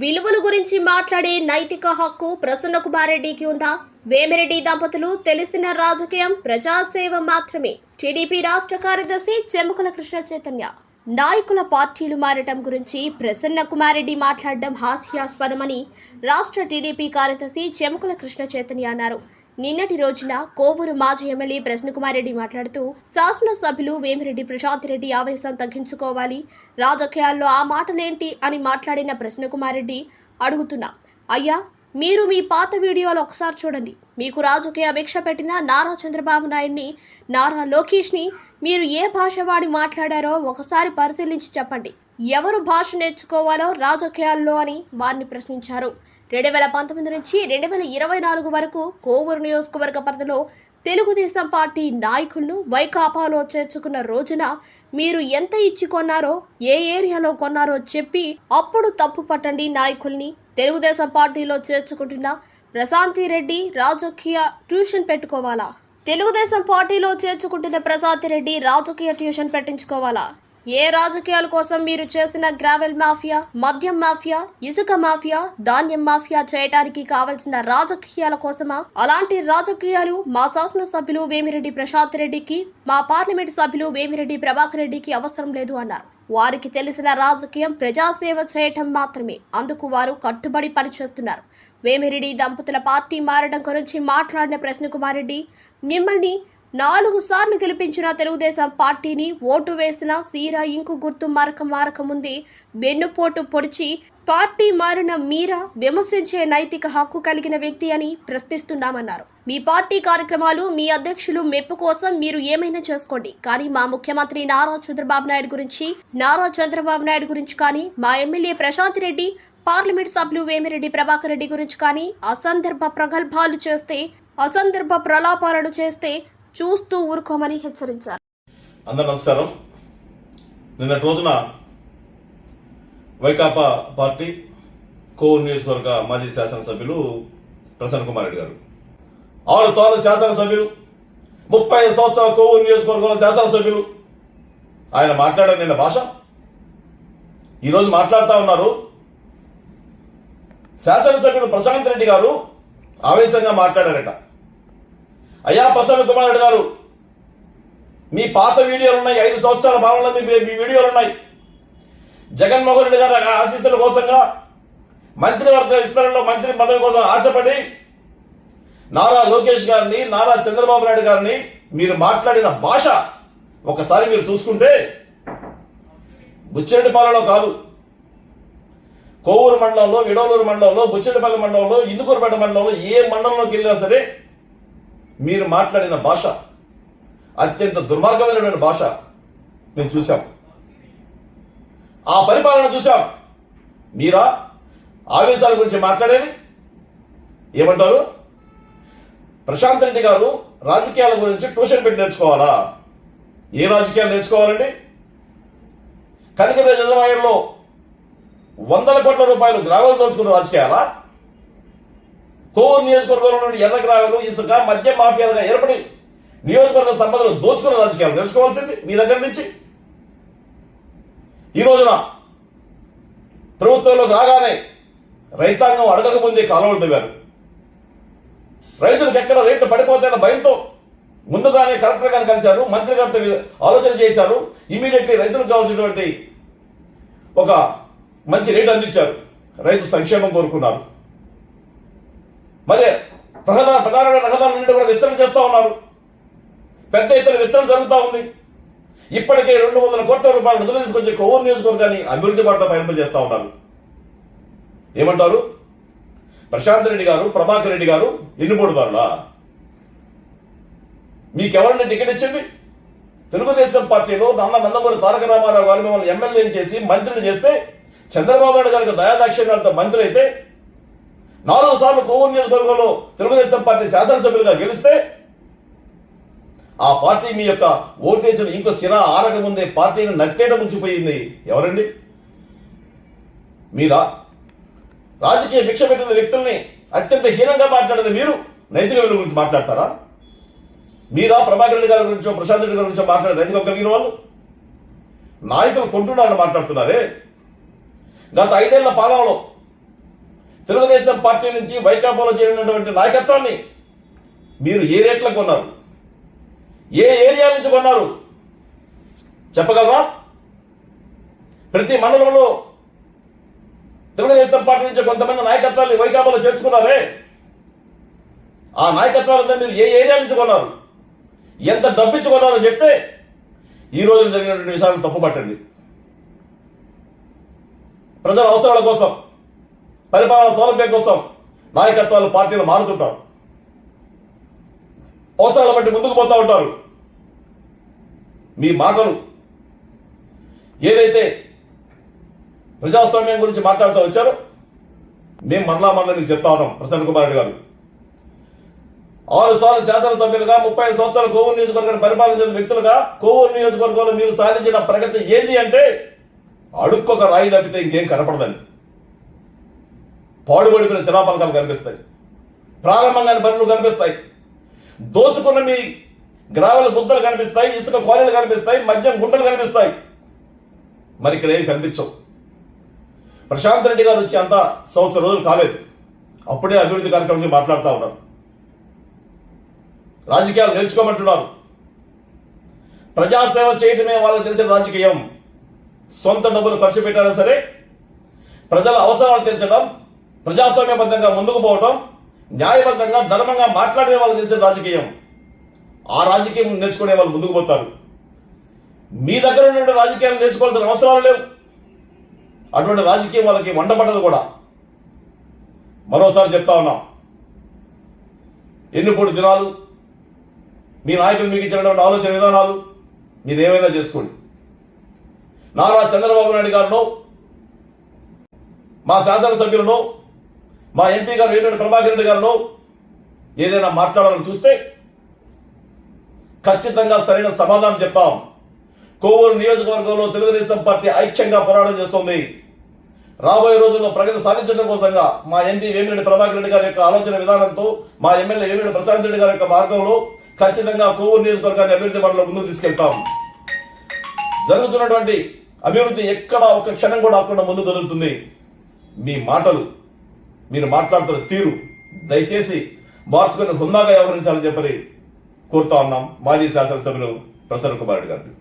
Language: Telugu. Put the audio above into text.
విలువల గురించి మాట్లాడే నైతిక హక్కు ప్రసన్న కుమారెడ్డికి ఉందా? వేమిరెడ్డి దంపతులు తెలిసిన రాజకీయం ప్రజాసేవ మాత్రమే. టీడీపీ రాష్ట్ర కార్యదర్శి చెముకుల కృష్ణ చైతన్య. నాయకుల పార్టీలు మారటం గురించి ప్రసన్న కుమారెడ్డి మాట్లాడడం హాస్యాస్పదమని రాష్ట్ర టీడీపీ కార్యదర్శి చెముకుల కృష్ణ చైతన్య అన్నారు. నిన్నటి రోజున కోవూరు మాజీ ఎమ్మెల్యే ప్రశ్నకుమార్ రెడ్డి మాట్లాడుతూ శాసనసభ్యులు వేమిరెడ్డి ప్రశాంత్ రెడ్డి ఆవేశం తగ్గించుకోవాలి. రాజకీయాల్లో ఆ మాటలేంటి అని మాట్లాడిన ప్రశ్నకుమార్ రెడ్డి అడుగుతున్నా అయ్యా మీరు మీ పాత వీడియోలు ఒకసారి చూడండి. మీకు రాజకీయ అపేక్ష పెట్టిన నారా చంద్రబాబు నాయుడిని నారా లోకేష్ని మీరు ఏ భాష వాడి మాట్లాడారో ఒకసారి పరిశీలించి చెప్పండి. ఎవరు భాష నేర్చుకోవాలో రాజకీయాల్లో అని వారిని ప్రశ్నించారు. రెండు వేల పంతొమ్మిది నుంచి రెండు వేల ఇరవై నాలుగు వరకు కోవూరు నియోజకవర్గ పరిధిలో తెలుగుదేశం పార్టీ నాయకులను వైకాపాలో చేర్చుకున్న రోజున మీరు ఎంత ఇచ్చి కొన్నారో ఏ ఏరియాలో కొన్నారో చెప్పి అప్పుడు తప్పు పట్టండి నాయకుల్ని. తెలుగుదేశం పార్టీలో చేర్చుకుంటున్న ప్రశాంతి రెడ్డి రాజకీయ ట్యూషన్ పెట్టుకోవాలా? తెలుగుదేశం పార్టీలో చేర్చుకుంటున్న ప్రశాంతి రెడ్డి రాజకీయ ట్యూషన్ పెట్టించుకోవాలా? ఏ రాజకీయాల కోసం మీరు చేసిన గ్రావెల్ మాఫియా మద్యం మాఫియా ఇసుక మాఫియా ధాన్యం మాఫియా చేయటానికి కావలసిన రాజకీయాల కోసమా? అలాంటి రాజకీయాలు మా శాసన సభ్యులు వేమిరెడ్డి ప్రశాంత్ రెడ్డికి మా పార్లమెంట్ సభ్యులు వేమిరెడ్డి ప్రభాకర్ రెడ్డికి అవసరం లేదు అన్నారు. వారికి తెలిసిన రాజకీయం ప్రజాసేవ చేయటం మాత్రమే. అందుకు వారు కట్టుబడి పనిచేస్తున్నారు. వేమిరెడ్డి దంపతుల పార్టీ మారడం గురించి మాట్లాడిన ప్రశ్నకుమార్ రెడ్డి మిమ్మల్ని నాలుగు సార్లు గెలిపించిన తెలుగుదేశం పార్టీని ఓటు వేసిన సీరా ఇంకు గుర్తు మరక మారక ముందే వెన్నుపోటు పొడిచి పార్టీ మారిన మీరా విమర్శించే నైతిక హక్కు కలిగిన వ్యక్తి అని ప్రశ్నిస్తున్నామన్నారు. మీ పార్టీ కార్యక్రమాలు మీ అధ్యక్షులు మెప్పు కోసం మీరు ఏమైనా చేసుకోండి. కానీ మా ముఖ్యమంత్రి నారా చంద్రబాబు నాయుడు గురించి నారా చంద్రబాబు నాయుడు గురించి కానీ మా ఎమ్మెల్యే ప్రశాంత్ రెడ్డి పార్లమెంట్ సభ్యులు వేమిరెడ్డి ప్రభాకర్ రెడ్డి గురించి కానీ అసందర్భ ప్రగల్భాలు చేస్తే అసందర్భ ప్రలాపాలను చేస్తే చూస్తూ ఊరుకోమని హెచ్చరించారు. అందరు నమస్కారం. నిన్నటి రోజున వైకాపా పార్టీ కోవూరు నియోజకవర్గ మాజీ శాసనసభ్యులు ప్రసన్న కుమార్ రెడ్డి గారు. ఆరు సార్లు శాసనసభ్యులు ముప్పై ఐదు సంవత్సరాల కోవూరు నియోజకవర్గంలో శాసనసభ్యులు. ఆయన మాట్లాడారు నిన్న భాష. ఈరోజు మాట్లాడుతూ ఉన్నారు శాసనసభ్యుడు ప్రశాంత్ రెడ్డి గారు. ఆవేశంగా మాట్లాడారట. అయ్యా ప్రసన్న కుమార్ రెడ్డి గారు మీ పాత వీడియోలు ఉన్నాయి ఐదు సంవత్సరాల భావనలో మీ మీ వీడియోలు ఉన్నాయి. జగన్మోహన్ రెడ్డి గారు ఆశీస్సుల కోసంగా మంత్రివర్గ విస్తరణలో మంత్రి పదవి కోసం ఆశపడి నారా లోకేష్ గారిని నారా చంద్రబాబు నాయుడు గారిని మీరు మాట్లాడిన భాష ఒకసారి మీరు చూసుకుంటే బుచ్చిరెడ్డిపాలెంలో కాదు. కోవూరు మండలంలో విడవలూరు మండలంలో బుచ్చిరెడ్డిపల్లి మండలంలో ఇందుకూరుపేట మండలంలో ఏ మండలంలోకి వెళ్ళినా సరే మీరు మాట్లాడిన భాష అత్యంత దుర్మార్గమైనటువంటి భాష మేము చూసాం ఆ పరిపాలన చూసాం మీరా ఆవేశాల గురించి మాట్లాడేది? ఏమంటారు? ప్రశాంత్ రెడ్డి గారు రాజకీయాల గురించి ట్యూషన్ పెట్టి నేర్చుకోవాలా? ఏ రాజకీయాలు నేర్చుకోవాలండి? కనిక యజమాయంలో వందల కోట్ల రూపాయలు గ్రామాలు దోచుకున్న రాజకీయాలా? కోవూరు నియోజకవర్గంలో నుండి ఎర్రగ్రావలు ఇసుక మద్య మాఫియాలుగా ఏర్పడి నియోజకవర్గ సంపదలు దోచుకున్న రాజకీయాలు నేర్చుకోవాల్సింది మీ దగ్గర నుంచి. ఈ రోజున ప్రభుత్వంలోకి రాగానే రైతాంగం అడగక ముందే కాలువలు తవ్వారు. రైతులకు ఎక్కడ రేట్లు పడిపోతాయన్న భయంతో ముందుగానే కలెక్టర్ గారిని కలిశారు మంత్రి గారితో ఆలోచన చేశారు. ఇమీడియట్లీ రైతులకు కావాల్సినటువంటి ఒక మంచి రేటు అందించారు. రైతు సంక్షేమం కోరుకున్నారు. మరి ప్రధాన ప్రధాన రహదారులన్నింటి కూడా విస్తరణ చేస్తూ ఉన్నారు. పెద్ద ఎత్తున విస్తరణ జరుగుతూ ఉంది. ఇప్పటికే రెండు వందల కోట్ల రూపాయలు నిధులు తీసుకొచ్చి కొవ్వూరు నియోజకవర్గాన్ని అభివృద్ధి పట్ల పయనం చేస్తూ ఉన్నారు. ఏమంటారు? ప్రశాంత్ రెడ్డి గారు ప్రభాకర్ రెడ్డి గారు ఎన్నుబోడుదారులా మీకెవరిని టికెట్ ఇచ్చింది? తెలుగుదేశం పార్టీలో నాన్న నందమూరి తారక రామారావు గారు మిమ్మల్ని ఎమ్మెల్యేని చేసి మంత్రిని చేస్తే చంద్రబాబు నాయుడు గారికి దయాదాక్షిణ్యాలతో మంత్రి అయితే నాలుగు సార్లు కోవూరు నియోజకవర్గంలో తెలుగుదేశం పార్టీ శాసనసభ్యులుగా గెలిస్తే ఆ పార్టీ మీ యొక్క ఓటేసిన ఇంకో సిరా ఆరక ముందే పార్టీని నట్టేట ముంచిపోయింది ఎవరండి? మీరా? రాజకీయ భిక్ష పెట్టిన వ్యక్తుల్ని అత్యంత హీనంగా మాట్లాడిన మీరు నైతిక విలువ గురించి మాట్లాడతారా? మీరా ప్రభాకర్ రెడ్డి గారి గురించో ప్రశాంత్ రెడ్డి గారి గురించో మాట్లాడే నైతిక కలిగిన వాళ్ళు? నాయకులు కొంటున్నారని మాట్లాడుతున్నారే? గత ఐదేళ్ళ పాలనలో తెలుగుదేశం పార్టీ నుంచి వైకాపాలో చేరినటువంటి నాయకత్వాన్ని మీరు ఏ రేట్లకు కొన్నారు? ఏ ఏరియా నుంచి కొన్నారు? చెప్పగలరా? ప్రతి మండలంలో తెలుగుదేశం పార్టీ నుంచి కొంతమంది నాయకత్వాన్ని వైకాపాలో చేర్చుకున్నారే? ఆ నాయకత్వాలంతా మీరు ఏ ఏరియా నుంచి కొన్నారు? ఎంత డబ్బించి కొన్నారో చెప్తే ఈ రోజు జరిగినటువంటి విషయాలను తప్పుపట్టండి. ప్రజల అవసరాల కోసం పరిపాలన సౌలభ్యం కోసం నాయకత్వాలు పార్టీలు మారుతుంటారు అవసరాల బట్టి ముందుకు పోతూ ఉంటారు. మీ మాటలు ఏదైతే ప్రజాస్వామ్యం గురించి మాట్లాడుతూ వచ్చారో మేము మరలా మరలా మీకు చెప్తా ఉన్నాం ప్రసన్న కుమార్ రెడ్డి గారు. ఆరు సార్లు శాసనసభ్యులుగా ముప్పై ఐదు సంవత్సరాలు కోవూరు నియోజకవర్గాన్ని పరిపాలించిన వ్యక్తులుగా కోవూరు నియోజకవర్గంలో మీరు సాధించిన ప్రగతి ఏంది అంటే అడుక్కొక రాయి తప్పితే ఇంకేం కనపడదండి. పాడుబడిపోయిన శిలాపలకాలు కనిపిస్తాయి. ప్రారంభంగాని పనులు కనిపిస్తాయి. దోచుకున్న మీ గ్రావెల బుద్ధలు కనిపిస్తాయి ఇసుక క్వారీలు కనిపిస్తాయి మద్యం గుంటలు కనిపిస్తాయి. మరి ఇక్కడ ఏం కనిపించవు? ప్రశాంత్ రెడ్డి గారు వచ్చి అంత సంవత్సరం రోజులు కాలేదు. అప్పుడే అభివృద్ధి కార్యక్రమం గురించి మాట్లాడుతూ ఉన్నారు రాజకీయాలు నేర్చుకోమంటున్నారు. ప్రజాసేవ చేయడమే వాళ్ళకి తెలిసిన రాజకీయం. సొంత డబ్బులు ఖర్చు పెట్టారా సరే ప్రజల అవసరాలు తీర్చడం ప్రజాస్వామ్యబద్ధంగా ముందుకు పోవటం న్యాయబద్ధంగా ధర్మంగా మాట్లాడే వాళ్ళు చేసే రాజకీయం. ఆ రాజకీయం నేర్చుకునే వాళ్ళు ముందుకు పోతారు. మీ దగ్గర ఉన్న రాజకీయాలు నేర్చుకోవాల్సిన అవసరాలు లేవు. అటువంటి రాజకీయం వాళ్ళకి వండబడ్డదు కూడా. మరోసారి చెప్తా ఉన్నాం. ఎన్నిపూడి దినాలు మీ నాయకులు మీకు ఇచ్చినటువంటి ఆలోచన విధానాలు మీరు ఏమైనా చేసుకోండి. నారా చంద్రబాబు నాయుడు గారినో మా శాసనసభ్యులను మా ఎంపీ గారు వేమిరెడ్డి ప్రభాకర్ రెడ్డి గారు ఏదైనా మాట్లాడాలని చూస్తే ఖచ్చితంగా సరైన సమాధానం చెప్పాం. కోవూరు నియోజకవర్గంలో తెలుగుదేశం పార్టీ ఐక్యంగా పోరాటం చేస్తోంది. రాబోయే రోజుల్లో ప్రగతి సాధించడం కోసంగా మా ఎంపీ వేమిరెడ్డి ప్రభాకర్ రెడ్డి గారి యొక్క ఆలోచన విధానంతో మా ఎమ్మెల్యే వేమిరెడ్డి ప్రశాంత్ రెడ్డి గారి యొక్క మార్గంలో ఖచ్చితంగా కోవూరు నియోజకవర్గాన్ని అభివృద్ధి పనుల ముందుకు తీసుకెళ్తాం. జరుగుతున్నటువంటి అభివృద్ధి ఎక్కడ ఒక క్షణం కూడా ఆకుండా ముందుకు కదులుతుంది మీ మాటలు మీరు మాట్లాడుతున్న తీరు దయచేసి మార్చుకుని హుందాగా వ్యవహరించాలని చెప్పని కోరుతా ఉన్నాం మాజీ శాసనసభ్యులు ప్రసన్న కుమార్ రెడ్డి గారిని